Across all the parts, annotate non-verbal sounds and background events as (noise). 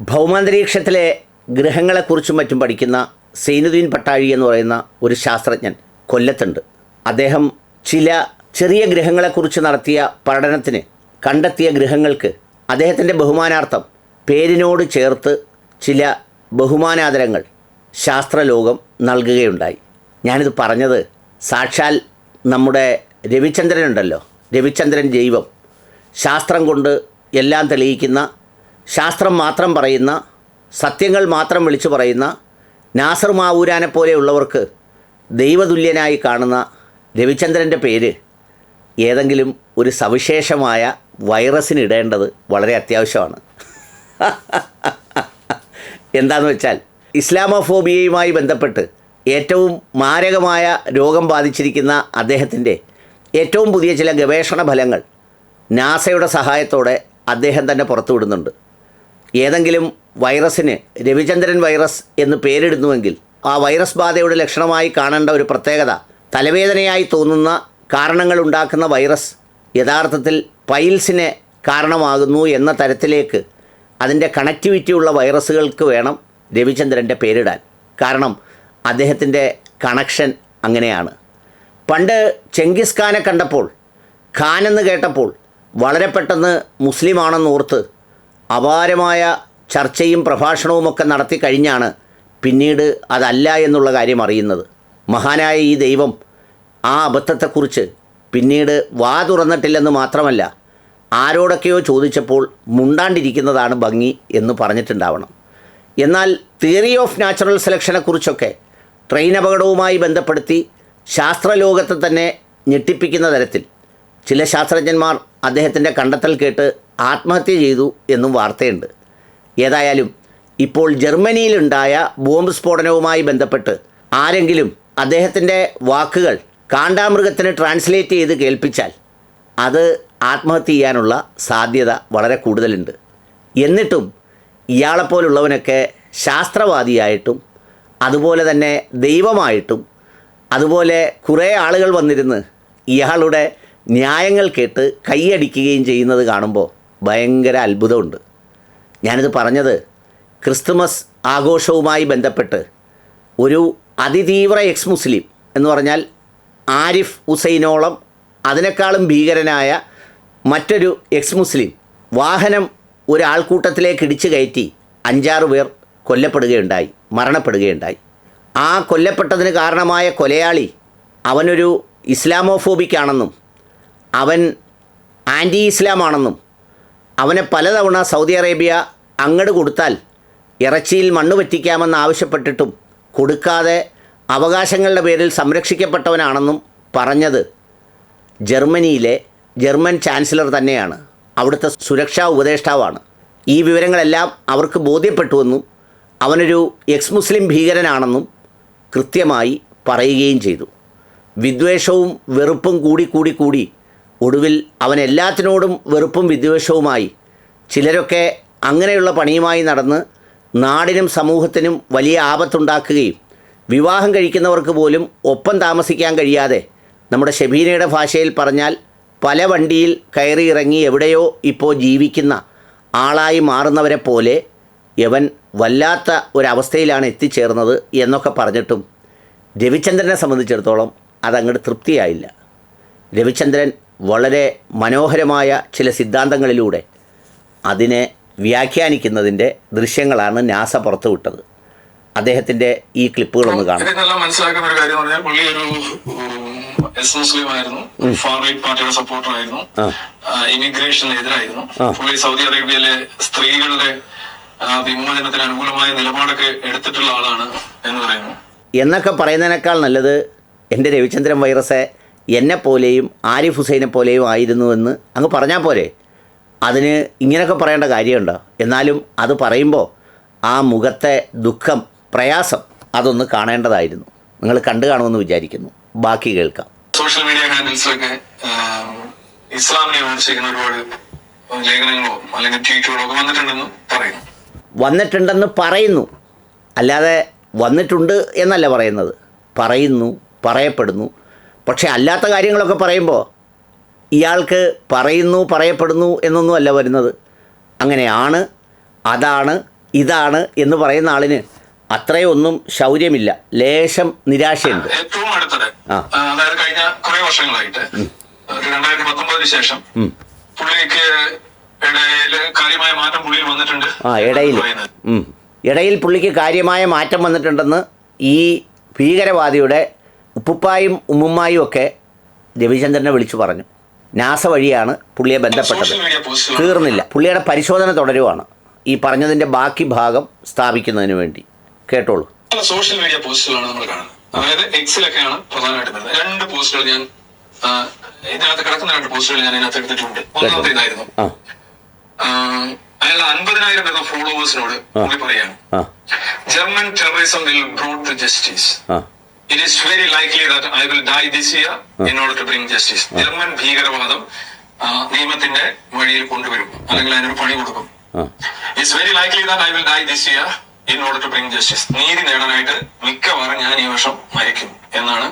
ഭൗമാന്തരീക്ഷത്തിലെ ഗ്രഹങ്ങളെക്കുറിച്ചും മറ്റും പഠിക്കുന്ന സൈനുദ്ദീൻ പട്ടാഴി എന്ന് പറയുന്ന ഒരു ശാസ്ത്രജ്ഞൻ കൊല്ലത്തുണ്ട്. അദ്ദേഹം ചില ചെറിയ ഗ്രഹങ്ങളെക്കുറിച്ച് നടത്തിയ പഠനത്തിന് കണ്ടെത്തിയ ഗ്രഹങ്ങൾക്ക് അദ്ദേഹത്തിന്റെ ബഹുമാനാർത്ഥം പേരിനോട് ചേർത്ത് ചില ബഹുമാനാദരങ്ങൾ ശാസ്ത്രലോകം നൽകുകയുണ്ടായി. ഞാനിത് പറഞ്ഞത് സാക്ഷാൽ നമ്മുടെ രവിചന്ദ്രനുണ്ടല്ലോ. രവിചന്ദ്രൻ ജൈവം. ശാസ്ത്രം കൊണ്ട് എല്ലാം തെളിയിക്കുന്ന ശാസ്ത്രം മാത്രം പറയുന്ന സത്യങ്ങൾ മാത്രം വിളിച്ചു പറയുന്ന നാസർ മാവൂരാനെ പോലെയുള്ളവർക്ക് ദൈവതുല്യനായി കാണുന്ന രവിചന്ദ്രന്റെ പേര് ഏതെങ്കിലും ഒരു സവിശേഷമായ വൈറസിന് ഇടേണ്ടത് വളരെ അത്യാവശ്യമാണ്. എന്താണെന്ന് വെച്ചാൽ ഇസ്ലാമോഫോബിയയുമായി ബന്ധപ്പെട്ട് ഏറ്റവും മാരകമായ രോഗം ബാധിച്ചിരിക്കുന്ന അദ്ദേഹത്തിന്റെ ഏറ്റവും പുതിയ ചില ഗവേഷണ ഫലങ്ങൾ നാസയുടെ സഹായത്തോടെ അദ്ദേഹം തന്നെ പുറത്തുവിടുന്നുണ്ട്. ഏതെങ്കിലും വൈറസിന് രവിചന്ദ്രൻ വൈറസ് എന്ന് പേരിടുന്നുവെങ്കിൽ ആ വൈറസ് ബാധയുടെ ലക്ഷണമായി കാണേണ്ട ഒരു പ്രത്യേകത തലവേദനയായി തോന്നുന്ന കാരണങ്ങൾ ഉണ്ടാക്കുന്ന വൈറസ് യഥാർത്ഥത്തിൽ പൈൽസിന് കാരണമാകുന്നു എന്ന തരത്തിലേക്ക് അതിന്റെ കണക്ടിവിറ്റി ഉള്ള വൈറസുകൾക്ക് വേണം രവിചന്ദ്രന്റെ പേരിടാൻ. കാരണം അദ്ദേഹത്തിന്റെ കണക്ഷൻ അങ്ങനെയാണ്. പണ്ട് ചെങ്കിസ് ഖാനെ കണ്ടപ്പോൾ ഖാൻ എന്ന് കേട്ടപ്പോൾ വളരെ പെട്ടെന്ന് മുസ്ലിമാണെന്ന് ഓർത്ത് അപാരമായ ചർച്ചയും പ്രഭാഷണവുമൊക്കെ നടത്തി കഴിഞ്ഞാണ് പിന്നീട് അതല്ല എന്നുള്ള കാര്യം അറിയുന്നത്. മഹാനായ ഈ ദൈവം ആ അബദ്ധത്തെക്കുറിച്ച് പിന്നീട് വാ തുറന്നിട്ടില്ലെന്ന് മാത്രമല്ല ആരോടൊക്കെയോ ചോദിച്ചപ്പോൾ മുണ്ടാണ്ടിരിക്കുന്നതാണ് ഭംഗി എന്ന് പറഞ്ഞിട്ടുണ്ടാവണം. എന്നാൽ തിയറി ഓഫ് നാച്ചുറൽ സെലക്ഷനെക്കുറിച്ചൊക്കെ ട്രെയിൻ അപകടവുമായി ബന്ധപ്പെടുത്തി ശാസ്ത്രലോകത്തെ തന്നെ ഞെട്ടിപ്പിക്കുന്ന തരത്തിൽ ചില ശാസ്ത്രജ്ഞന്മാർ അദ്ദേഹത്തിന്റെ കണ്ടെത്തൽ കേട്ട് ആത്മഹത്യ ചെയ്തു എന്നും വാർത്തയുണ്ട്. ഏതായാലും ഇപ്പോൾ ജർമ്മനിയിലുണ്ടായ ബോംബ് സ്ഫോടനവുമായി ബന്ധപ്പെട്ട് ആരെങ്കിലും അദ്ദേഹത്തിന്റെ വാക്കുകൾ കാണ്ടാമൃഗത്തിന് ട്രാൻസ്ലേറ്റ് ചെയ്ത് കേൾപ്പിച്ചാൽ അത് ആത്മഹത്യ ചെയ്യാനുള്ള സാധ്യത വളരെ കൂടുതലുണ്ട്. എന്നിട്ടും ഇയാളെപ്പോലുള്ളവനൊക്കെ ശാസ്ത്രവാദിയായിട്ടും അതുപോലെ തന്നെ ദൈവമായിട്ടും അതുപോലെ കുറേ ആളുകൾ വന്നിരുന്ന് ഇയാളുടെ ന്യായങ്ങൾ കേട്ട് കൈയടിക്കുകയും ചെയ്യുന്നത് കാണുമ്പോൾ ഭയങ്കര അത്ഭുതമുണ്ട്. ഞാനിത് പറഞ്ഞത് ക്രിസ്തുമസ് ആഘോഷവുമായി ബന്ധപ്പെട്ട് ഒരു അതിതീവ്ര എക്സ് മുസ്ലിം എന്ന് പറഞ്ഞാൽ ആരിഫ് ഹുസൈനോളം അതിനേക്കാളും ഭീകരനായ മറ്റൊരു എക്സ് മുസ്ലിം വാഹനം ഒരാൾക്കൂട്ടത്തിലേക്ക് ഇടിച്ചു കയറ്റി അഞ്ചാറ് പേർ കൊല്ലപ്പെടുകയുണ്ടായി മരണപ്പെടുകയുണ്ടായി. ആ കൊല്ലപ്പെട്ടതിന് കാരണമായ കൊലയാളി അവനൊരു ഇസ്ലാമോഫോബിക്കാണെന്നും അവൻ ആന്റി ഇസ്ലാമാണെന്നും അവനെ പലതവണ സൗദി അറേബ്യ അങ്ങട് കൊടുത്താൽ ഇറച്ചിയിൽ മണ്ണ് പറ്റിക്കാമെന്ന് ആവശ്യപ്പെട്ടിട്ടും കൊടുക്കാതെ അവകാശങ്ങളുടെ പേരിൽ സംരക്ഷിക്കപ്പെട്ടവനാണെന്നും പറഞ്ഞത് ജർമ്മനിയിലെ ജർമ്മൻ ചാൻസലർ തന്നെയാണ്. അവിടുത്തെ സുരക്ഷാ ഉപദേഷ്ടാവാണ്. ഈ വിവരങ്ങളെല്ലാം അവർക്ക് ബോധ്യപ്പെട്ടുവെന്നും അവനൊരു എക്സ് മുസ്ലിം ഭീകരനാണെന്നും കൃത്യമായി പറയുകയും ചെയ്തു. വിദ്വേഷവും വെറുപ്പും കൂടി കൂടി കൂടി ഒടുവിൽ അവൻ എല്ലാത്തിനോടും വെറുപ്പും വിദ്വേഷവുമായി. ചിലരൊക്കെ അങ്ങനെയുള്ള പണിയുമായി നടന്ന് നാടിനും സമൂഹത്തിനും വലിയ ആപത്തുണ്ടാക്കുകയും വിവാഹം കഴിക്കുന്നവർക്ക് പോലും ഒപ്പം താമസിക്കാൻ കഴിയാതെ നമ്മുടെ ഷബീനയുടെ ഭാഷയിൽ പറഞ്ഞാൽ പല വണ്ടിയിൽ കയറി ഇറങ്ങി എവിടെയോ ഇപ്പോൾ ജീവിക്കുന്ന ആളായി മാറുന്നവരെ പോലെ യവൻ വല്ലാത്ത ഒരവസ്ഥയിലാണ് എത്തിച്ചേർന്നത് എന്നൊക്കെ പറഞ്ഞിട്ടും രവിചന്ദ്രനെ സംബന്ധിച്ചിടത്തോളം അതങ്ങോട്ട് തൃപ്തിയായില്ല. രവിചന്ദ്രൻ വളരെ മനോഹരമായ ചില സിദ്ധാന്തങ്ങളിലൂടെ അതിനെ വ്യാഖ്യാനിക്കുന്നതിന്റെ ദൃശ്യങ്ങളാണ് നാസ പുറത്തുവിട്ടത് അദ്ദേഹത്തിന്റെ ഈ ക്ലിപ്പുകളൊന്ന് കാണാം. ഇതിൽ നിന്നെല്ലാം മനസ്സിലാക്കുന്ന ഒരു കാര്യം പറഞ്ഞാൽ പുള്ളി ഒരു എസ് മുസ്ലിം ആയിരുന്നു. ഫാർ റൈറ്റ് പാർട്ടിയുടെ സപ്പോർട്ടർ ആയിരുന്നു. ഇമിഗ്രേഷന് എതിരായിരുന്നു. പുള്ളി സൗദി അറേബ്യയിലെ സ്ത്രീകളുടെ വിമോചനത്തിന് അനുകൂലമായ നിലപാടൊക്കെ എടുത്തിട്ടുള്ള ആളാണ് എന്ന് പറയുന്നു. എന്നൊക്കെ പറയുന്നതിനേക്കാൾ നല്ലത് എന്റെ രവിചന്ദ്രൻ വൈറസ് എന്നെപ്പോലെയും ആരിഫ് ഹുസൈനെ പോലെയും ആയിരുന്നുവെന്ന് അങ്ങ് പറഞ്ഞാൽ പോരെ. അതിന് ഇങ്ങനെയൊക്കെ പറയേണ്ട കാര്യമുണ്ടോ? എന്നാലും അത് പറയുമ്പോൾ ആ മുഖത്തെ ദുഃഖം പ്രയാസം അതൊന്ന് കാണേണ്ടതായിരുന്നു. നിങ്ങൾ കണ്ടു കാണുമെന്ന് വിചാരിക്കുന്നു. ബാക്കി കേൾക്കാം. സോഷ്യൽ മീഡിയ ഹാൻഡിൽസിലൊക്കെ ഇസ്ലാമിനെ വിമർശിക്കുന്ന ഒരുപാട് ലേഖനങ്ങളോ അല്ലെങ്കിൽ ട്വീറ്റുകളോ ഒക്കെ വന്നിട്ടുണ്ടെന്ന് പറയുന്നു. വന്നിട്ടുണ്ടെന്ന് പറയുന്നു. അല്ലാതെ വന്നിട്ടുണ്ട് എന്നല്ല പറയുന്നത്. പറയുന്നു പറയപ്പെടുന്നു പക്ഷേ അല്ലാത്ത കാര്യങ്ങളൊക്കെ പറയുമ്പോൾ ഇയാൾക്ക് പറയുന്നു പറയപ്പെടുന്നു എന്നൊന്നും അല്ല വരുന്നത്. അങ്ങനെയാണ് അതാണ് ഇതാണ് എന്ന് പറയുന്ന ആളിന് അത്രയൊന്നും ശൗര്യമില്ല. ലേശം നിരാശയുണ്ട്. ഏറ്റവും അടുത്തത്. അതായത് കഴിഞ്ഞ കുറെ വർഷങ്ങളായിട്ട് രണ്ടായിരത്തി പത്തൊമ്പതിന് ശേഷം പുള്ളിക്ക് കാര്യമായ മാറ്റം പുള്ളിയിൽ വന്നിട്ടുണ്ട് ആ ഇടയിൽ. ഇടയിൽ പുള്ളിക്ക് കാര്യമായ മാറ്റം വന്നിട്ടുണ്ടെന്ന് ഈ ഭീകരവാദിയുടെ ഉപ്പുപ്പായും ഉമ്മുമ്മായും ഒക്കെ രവിചന്ദ്രനെ വിളിച്ചു പറഞ്ഞു. നാസ വഴിയാണ് പുള്ളിയെ ബന്ധപ്പെട്ടത്. തീർന്നില്ല. പുള്ളിയുടെ പരിശോധന തുടരുവാണ്. ഈ പറഞ്ഞതിന്റെ ബാക്കി ഭാഗം സ്ഥാപിക്കുന്നതിന് വേണ്ടി. കേട്ടോളൂ. സോഷ്യൽ മീഡിയ പോസ്റ്റുകളാണ് നമ്മൾ കാണുന്നത്. അതായത് എക്സിലൊക്കെയാണ് പ്രധാനമായിട്ടും വരുന്നത്. രണ്ട് പോസ്റ്റുകൾ ഞാൻ ഇതിനകത്ത് കിടക്കുന്ന രണ്ട് പോസ്റ്റുകൾ ഞാൻ ഇതിനകത്ത് എടുത്തിട്ടുണ്ട്. ഒന്നാമത്തെ ഇതായിരുന്നു. അയാൾ അൻപതിനായിരം വരുന്ന ഫോളോവേഴ്സിനോട് പുള്ളി പറയാണ് German terrorism will to justice it is very likely that I will die this year in order to bring justice German ഭീകരവാദം നിയമത്തിന്റെ വഴിയിൽ കൊണ്ടുവരും. അല്ലെങ്കിൽ അതിനൊരു പണി കൊടുക്കും. It's very likely that I will die this year in order to bring justice നീതി നേടാനായിട്ട് മിക്കവാറും ഞാൻ ഈ വർഷം മരിക്കും എന്നാണ്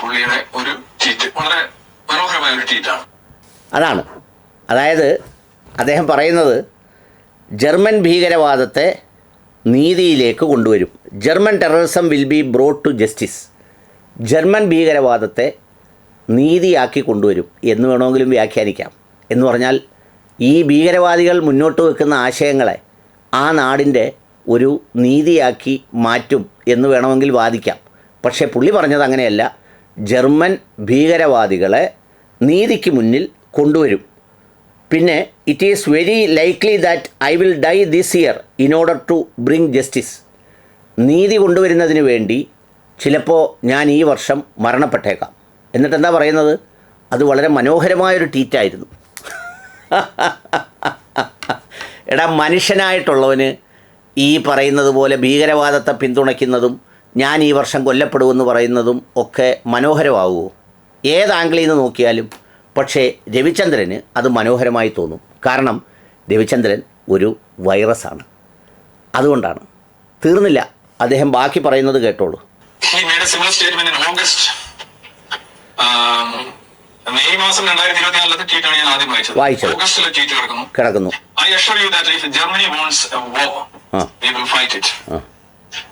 പുള്ളിയുടെ ഒരു ട്വീറ്റ് വളരെ മനോഹരമായ ഒരു ട്വീറ്റാണ് അതാണ്. അതായത് അദ്ദേഹം പറയുന്നത് ജർമ്മൻ ഭീകരവാദത്തെ നീതിയിലേക്ക് കൊണ്ടുവരും. German terrorism will be brought to justice German ഭീകരവാദത്തെ നീതിയാക്കി കൊണ്ടുവരും എന്ന് വേണമെങ്കിലും വ്യാഖ്യാനിക്കാം. എന്ന് പറഞ്ഞാൽ ഈ ഭീകരവാദികൾ മുന്നോട്ട് വെക്കുന്ന ആശയങ്ങളെ ആ നാടിന്റെ ഒരു നീതിയാക്കി മാറ്റും എന്ന് വേണമെങ്കിൽ വാദിക്കാം. പക്ഷേ പുള്ളി പറഞ്ഞത് അങ്ങനെയല്ല. ജർമ്മൻ ഭീകരവാദികളെ നീതിക്ക് മുന്നിൽ കൊണ്ടുവരും. പിന്നെ it is very likely that I will die this year in order to bring justice നീതി കൊണ്ടുവരുന്നതിന് വേണ്ടി ചിലപ്പോൾ ഞാൻ ഈ വർഷം മരണപ്പെട്ടേക്കാം. എന്നിട്ട് എന്താ പറയുന്നത്? അത് വളരെ മനോഹരമായൊരു ട്വീറ്റായിരുന്നു (laughs) എടാ മനുഷ്യനായിട്ടുള്ളവന് ഈ പറയുന്നത് പോലെ ഭീകരവാദത്തെ പിന്തുണയ്ക്കുന്നതും ഞാൻ ഈ വർഷം കൊല്ലപ്പെടുമെന്ന് പറയുന്നതും ഒക്കെ മനോഹരമാവുമോ? ഏത് ആംഗിളിൽ നിന്ന് നോക്കിയാലും പക്ഷേ രവിചന്ദ്രന് അത് മനോഹരമായി തോന്നും. കാരണം രവിചന്ദ്രൻ ഒരു വൈറസാണ് അതുകൊണ്ടാണ്. തീർന്നില്ല. അദ്ദേഹം ബാക്കി പറയുന്നത് കേട്ടോളൂ. He made a similar statement in August. Um, May മാസം രണ്ടായിരത്തി ഇരുപത്തിനാലിലത്തെ ട്വീറ്റാണ് ഞാൻ ആദ്യം വായിച്ചത് വായിച്ചത്. ഓഗസ്റ്റിലെ ട്വീറ്റ് കിടക്കുന്നു കിടക്കുന്നു assure you that if Germany wants a war, Ah. we will fight it. Ah.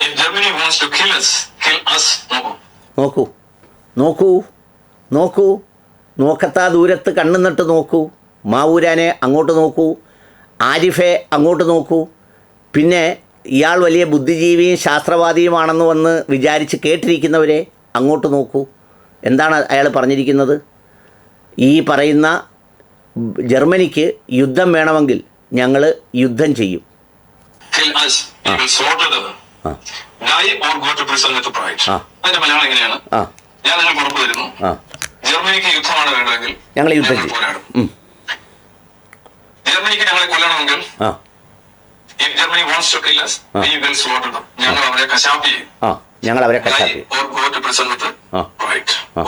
If Germany wants to kill us, kill us. No. നോക്കൂ നോക്കൂ നോക്കൂ നോക്കത്താ ദൂരത്ത് കണ്ണുന്നിട്ട് നോക്കൂ മാവൂരാനെ അങ്ങോട്ട് നോക്കൂ ആരിഫെ അങ്ങോട്ട് നോക്കൂ പിന്നെ ഇയാൾ വലിയ ബുദ്ധിജീവിയും ശാസ്ത്രവാദിയുമാണെന്ന് വന്ന് വിചാരിച്ച് കേട്ടിരിക്കുന്നവരെ അങ്ങോട്ട് നോക്കൂ. എന്താണ് അയാൾ പറഞ്ഞിരിക്കുന്നത്? ഈ പറയുന്ന ജർമ്മനിക്ക് യുദ്ധം വേണമെങ്കിൽ ഞങ്ങൾ യുദ്ധം ചെയ്യും. അതിന്റെ മലയാളം എങ്ങനെയാണ്? ഞാൻ നിങ്ങൾക്ക് ഉറപ്പ് തരുന്നു ജർമ്മനിക്ക് യുദ്ധമാണ് വേണ്ടതെങ്കിൽ ഞങ്ങൾ യുദ്ധം ചെയ്യും. ജർമ്മനിക്ക് ഞങ്ങളെ കൊല്ലണമെങ്കിൽ Germany wants to kill us, Ah. we will slaughter them. ഞങ്ങൾ അവരെ കശാപ്പ് ചെയ്യും. ആ ഞങ്ങൾ അവരെ കശാപ്പി.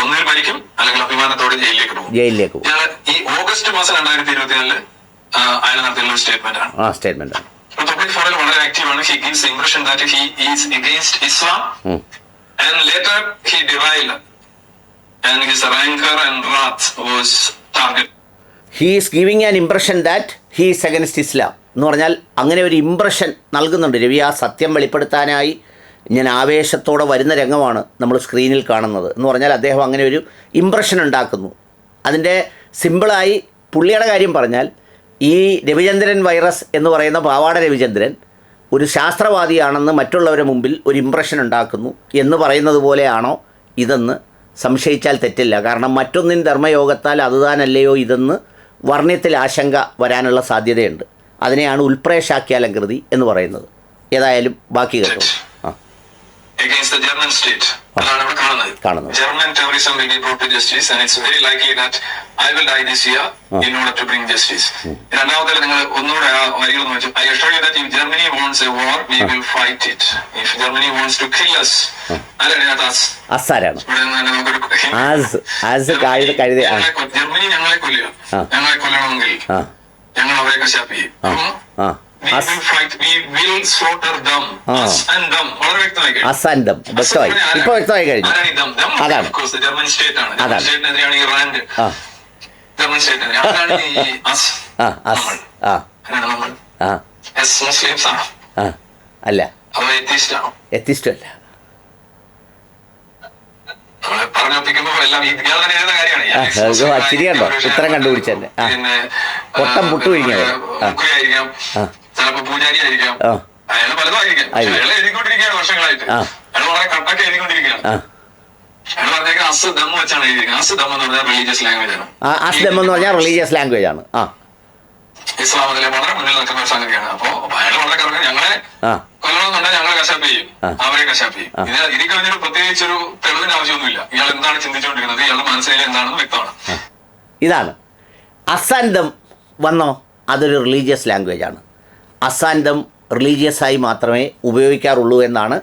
ഒന്നിൽ മരിക്കും അല്ലെങ്കിൽ അഭിമാനത്തോടെ ജയിലിലേക്ക് പോകും. ജയിലിലേക്ക് പോകും. ഈ ഓഗസ്റ്റ് മാസം രണ്ടായിരത്തി ഇരുപത്തിനാലിൽ അയാൾ നടത്തിയുള്ള ഒരു സ്റ്റേറ്റ്മെന്റ് ആണ്. ആ സ്റ്റേറ്റ്മെന്റാണ് റിപ്പബ്ലിക് ഫോറിൽ വളരെ ആക്റ്റീവ് ആണ്. He gives impression that he is against Islam. And later he devil and his ranker and wrath was target he is giving an impression that he is against Islam എന്ന് പറഞ്ഞാൽ അങ്ങനെ ഒരു impression നൽകുന്നുണ്ട്. രവി ആ സത്യം വെളിപ്പെടുത്താനായി ഞാൻ ആവേശത്തോടെ വരുന്ന രംഗമാണ് നമ്മൾ സ്ക്രീനിൽ കാണുന്നത്. എന്ന് പറഞ്ഞാൽ അദ്ദേഹം അങ്ങനെ ഒരു ഇമ്പ്രഷൻ ഉണ്ടാക്കുന്നു. അതിന്റെ സിമ്പിളായി പുള്ളിയുടെ കാര്യം പറഞ്ഞാൽ ഈ രവിചന്ദ്രൻ വൈറസ് എന്ന് പറയുന്ന പാവാട രവിചന്ദ്രൻ ഒരു ശാസ്ത്രവാദിയാണെന്ന് മറ്റുള്ളവരുടെ മുമ്പിൽ ഒരു ഇമ്പ്രഷൻ ഉണ്ടാക്കുന്നു എന്ന് പറയുന്നത് പോലെയാണോ ഇതെന്ന് സംശയിച്ചാൽ തെറ്റില്ല. കാരണം മറ്റൊന്നിൻ ധർമ്മയോഗത്താൽ അതുതാനല്ലയോ ഇതെന്ന് വർണ്യത്തിൽ ആശങ്ക വരാനുള്ള സാധ്യതയുണ്ട്. അതിനെയാണ് ഉൽപ്രേഷാക്കിയ എന്ന് പറയുന്നത്. ഏതായാലും ബാക്കി ഞങ്ങളെ കൊല്ലുക. ഞങ്ങളെ കൊല്ലണമെങ്കിൽ ഞങ്ങൾ അവരെ കശാപ്പ് ചെയ്യും വ്യക്തമായി കഴിഞ്ഞു. വ്യക്തമായി അതാണ്. ജർമ്മൻ സ്റ്റേറ്റ് ആണ്. ജർമ്മൻ. സ്റ്റേറ്റിനെതിരെയാണ് ഈ ജർമ്മൻ അസ്. നമ്മൾ. മുസ്ലിംസ് ആണ്. അല്ല. എത്തിസ്റ്റ് എത്തിസ്റ്റല്ല നമ്മൾ പറഞ്ഞൊപ്പിക്കുമ്പോ എല്ലാം ഈ ഇയാൾ തന്നെ എഴുതുന്ന കാര്യമാണ് ഈ ആ, അലക്സ് അത് മുസ്ലിം ചിരിയുണ്ടോ? ആയിരിക്കും, ഇത്രയും കണ്ടുപിടിച്ചല്ലേ. പിന്നെ പൊട്ടം പുട്ട്. ചിലപ്പോ പൂജാരി ആയിരിക്കാം. അയാൾ. അയാൾ എഴുതിക്കൊണ്ടിരിക്കുകയാണ് വർഷങ്ങളായിട്ട്. അയാൾ വളരെ കട്ടൊക്കെ എഴുതിക്കൊണ്ടിരിക്കുകയാണ്. വെച്ചാണ് എഴുതിയിരിക്കുന്നത്. എന്ന് പറഞ്ഞാൽ റിലീജിയസ് ലാംഗ്വേജ് ആണ്. ആ അസ്ലം എന്ന് പറഞ്ഞാൽ റിലീജിയസ് ലാംഗ്വേജ് ആണ്. ഇസ്ലാമത്തിലെ വളരെ മുന്നിൽ നിൽക്കുന്ന ഒരു സംഗതിയാണ്. അപ്പൊ അയാൾ വളരെ കറക്റ്റ് ഞങ്ങളെ കൊല്ലണമെന്നുണ്ടെങ്കിൽ ഞങ്ങളെ കശാപ്പ് ചെയ്യും. അവരെ കശാപ്പ് ചെയ്യും. ഇത് ഇത് കഴിഞ്ഞൊരു പ്രത്യേകിച്ച് ഒരു തെളിവിന് ആവശ്യമൊന്നുമില്ല. ഇയാൾ എന്താണ് ചിന്തിച്ചുകൊണ്ടിരിക്കുന്നത് ഇയാളുടെ മനസ്സിലെ എന്താണെന്ന് വ്യക്തമാണ്. ഇതാണ്. അസാന്തം വന്നോ? അതൊരു റിലീജിയസ് ലാംഗ്വേജ് ആണ്. അസാന്തം റിലീജിയസായി മാത്രമേ ഉപയോഗിക്കാറുള്ളൂ എന്നാണ്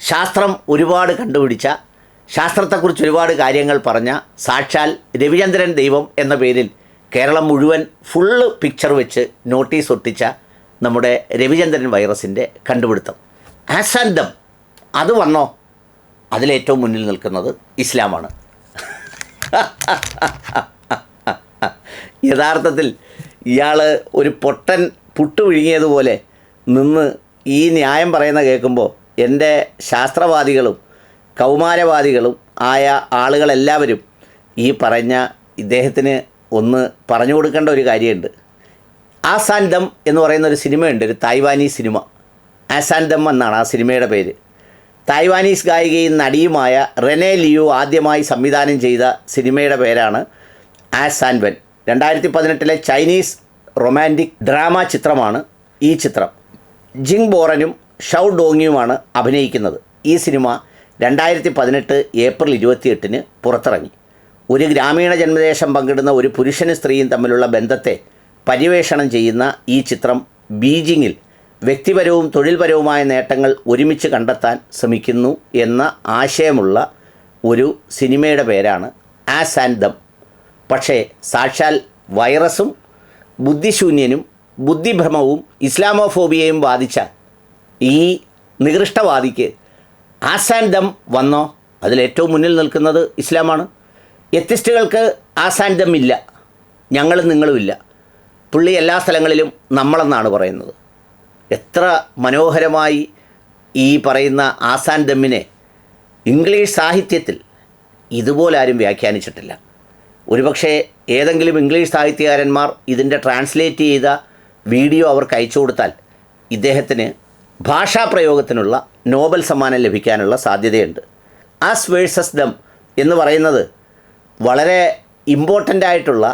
ശാസ്ത്രം ഒരുപാട് കണ്ടുപിടിച്ച ശാസ്ത്രത്തെക്കുറിച്ച് ഒരുപാട് കാര്യങ്ങൾ പറഞ്ഞ സാക്ഷാൽ രവിചന്ദ്രൻ ദൈവം എന്ന പേരിൽ കേരളം മുഴുവൻ ഫുള്ള് പിക്ചർ വെച്ച് നോട്ടീസ് ഒട്ടിച്ച നമ്മുടെ രവിചന്ദ്രൻ വൈറസിന്റെ കണ്ടുപിടുത്തം. ആസാന്തം. അത് വന്നോ? അതിലേറ്റവും മുന്നിൽ നിൽക്കുന്നത് ഇസ്ലാമാണ്. യഥാർത്ഥത്തിൽ ഇയാൾ ഒരു പൊട്ടൻ പുട്ടു വിഴുങ്ങിയതുപോലെ നിന്ന് ഈ ന്യായം പറയുന്ന കേൾക്കുമ്പോൾ എന്റെ ശാസ്ത്രവാദികളും കൗമാരവാദികളും ആയ ആളുകളെല്ലാവരും ഈ പറഞ്ഞ ഇദ്ദേഹത്തിന് ഒന്ന് പറഞ്ഞു കൊടുക്കേണ്ട ഒരു കാര്യമുണ്ട്. ആസാൻദം എന്ന് പറയുന്ന ഒരു സിനിമയുണ്ട് ഒരു തായ്വാനീസ് സിനിമ. ആസാൻദം എന്നാണ് ആ സിനിമയുടെ പേര്. തായ്വാനീസ് ഗായികയും നടിയുമായ റെനെ ലിയു ആദ്യമായി സംവിധാനം ചെയ്ത സിനിമയുടെ പേരാണ് ആസ് ആൻഡ് വെൻ രണ്ടായിരത്തി പതിനെട്ടിലെ ചൈനീസ് റൊമാന്റിക് ഡ്രാമ ചിത്രമാണ് ഈ ചിത്രം. ജിങ് ബോറനും ഷൗ ഡോങ്ങിയുമാണ് അഭിനയിക്കുന്നത്. ഈ സിനിമ രണ്ടായിരത്തി പതിനെട്ട് ഏപ്രിൽ ഇരുപത്തിയെട്ടിന് പുറത്തിറങ്ങി. ഒരു ഗ്രാമീണ ജന്മദേശം പങ്കിടുന്ന ഒരു പുരുഷനും സ്ത്രീയും തമ്മിലുള്ള ബന്ധത്തെ പര്യവേഷണം ചെയ്യുന്ന ഈ ചിത്രം ബീജിങ്ങിൽ വ്യക്തിപരവും തൊഴിൽപരവുമായ നേട്ടങ്ങൾ ഒരുമിച്ച് കണ്ടെത്താൻ ശ്രമിക്കുന്നു എന്ന ആശയമുള്ള ഒരു സിനിമയുടെ പേരാണ് ആസ് ആൻഡ് ദം. പക്ഷേ സാക്ഷാൽ വൈറസും ബുദ്ധിശൂന്യനും ബുദ്ധിഭ്രമവും ഇസ്ലാമോഫോബിയയും ബാധിച്ച ഈ നികൃഷ്ടവാദിക്ക് ആസ് ആൻഡ് ദം വന്നോ? അതിലേറ്റവും മുന്നിൽ നിൽക്കുന്നത് ഇസ്ലാമാണ്. എത്തിസ്റ്റുകൾക്ക് ദം ഇല്ല. ഞങ്ങളും നിങ്ങളുമില്ല പുള്ളി എല്ലാ സ്ഥലങ്ങളിലും നമ്മളെന്നാണ് പറയുന്നത്. എത്ര മനോഹരമായി ഈ പറയുന്ന ആസാൻ ദമ്മിനെ ഇംഗ്ലീഷ് സാഹിത്യത്തിൽ ഇതുപോലെ ആരും വ്യാഖ്യാനിച്ചിട്ടില്ല. ഒരുപക്ഷെ ഏതെങ്കിലും ഇംഗ്ലീഷ് സാഹിത്യകാരന്മാർ ഇതിന്റെ ട്രാൻസ്ലേറ്റ് ചെയ്ത വീഡിയോ അവർക്ക് അയച്ചു കൊടുത്താൽ ഇദ്ദേഹത്തിന് ഭാഷാപ്രയോഗത്തിനുള്ള നോബൽ സമ്മാനം ലഭിക്കാനുള്ള സാധ്യതയുണ്ട്. ആസ് വേഴ്സസ് ദം എന്ന് പറയുന്നത് വളരെ ഇമ്പോർട്ടന്റ് ആയിട്ടുള്ള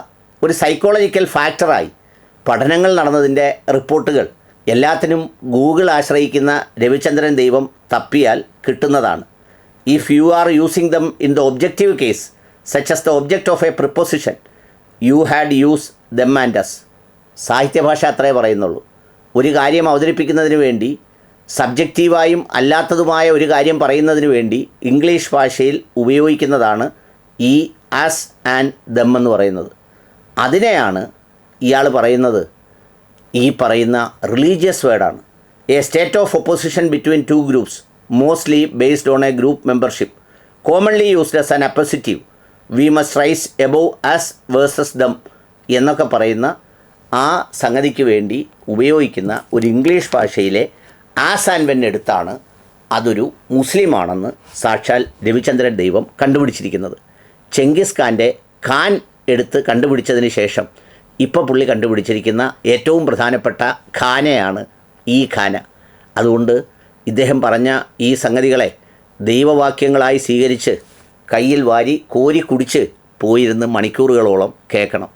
ഒരു സൈക്കോളജിക്കൽ ഫാക്ടറായി പഠനങ്ങൾ നടന്നതിന്റെ റിപ്പോർട്ടുകൾ എല്ലാത്തിനും ഗൂഗിൾ ആശ്രയിക്കുന്ന രവിചന്ദ്രൻ ദൈവം തപ്പിയാൽ കിട്ടുന്നതാണ്. If you are using them in the objective case such as the object of a preposition you had use them and us സാഹിത്യഭാഷ അത്രേ പറയുന്നുള്ളൂ. ഒരു കാര്യം അവതരിപ്പിക്കുന്നതിന് വേണ്ടി സബ്ജക്റ്റീവായും അല്ലാത്തതുമായ ഒരു കാര്യം പറയുന്നതിന് വേണ്ടി ഇംഗ്ലീഷ് ഭാഷയിൽ ഉപയോഗിക്കുന്നതാണ് ഈ ആസ് ആൻഡ് ദം എന്ന് പറയുന്നത്. അതിനെയാണ് ഇയാൾ പറയുന്നത് ഈ പറയുന്ന റിലീജിയസ് വേർഡാണ് a state of opposition between two groups mostly based on a group membership commonly used as an appositive we must rise above us versus them എന്നൊക്കെ പറയുന്ന ആ സംഗതിക്ക് വേണ്ടി ഉപയോഗിക്കുന്ന ഒരു ഇംഗ്ലീഷ് ഭാഷയിലെ ആസ് ആൻഡ് വെൻ എടുത്താണ് അതൊരു മുസ്ലിമാണെന്ന് സാക്ഷാൽ രവിചന്ദ്രൻ ദൈവം കണ്ടുപിടിച്ചിരിക്കുന്നത്. ചെങ്കിസ് ഖാന്റെ ഖാൻ എടുത്ത് കണ്ടുപിടിച്ചതിന് ശേഷം ഇപ്പോൾ പുള്ളി കണ്ടുപിടിച്ചിരിക്കുന്ന ഏറ്റവും പ്രധാനപ്പെട്ട ഖാനയാണ് ഈ ഖാന. അതുകൊണ്ട് ഇദ്ദേഹം പറഞ്ഞ ഈ സംഗതികളെ ദൈവവാക്യങ്ങളായി സ്വീകരിച്ച് കയ്യിൽ വാരി കോരി കുടിച്ച് പോയിരുന്ന് മണിക്കൂറുകളോളം കേൾക്കണം.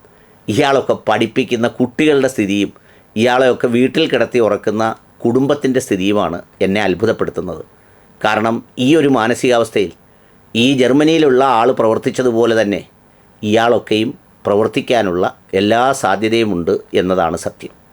ഇയാളൊക്കെ പഠിപ്പിക്കുന്ന കുട്ടികളുടെ സ്ഥിതിയും ഇയാളെയൊക്കെ വീട്ടിൽ കിടത്തി ഉറക്കുന്ന കുടുംബത്തിന്റെ സ്ഥിതിയുമാണ് എന്നെ അത്ഭുതപ്പെടുത്തുന്നത്. കാരണം ഈ ഒരു മാനസികാവസ്ഥയിൽ ഈ ജർമ്മനിയിലുള്ള ആൾ പ്രവർത്തിച്ചതുപോലെ തന്നെ ഇയാളൊക്കെയും പ്രവർത്തിക്കാനുള്ള എല്ലാ സാധ്യതയുമുണ്ട് എന്നതാണ് സത്യം.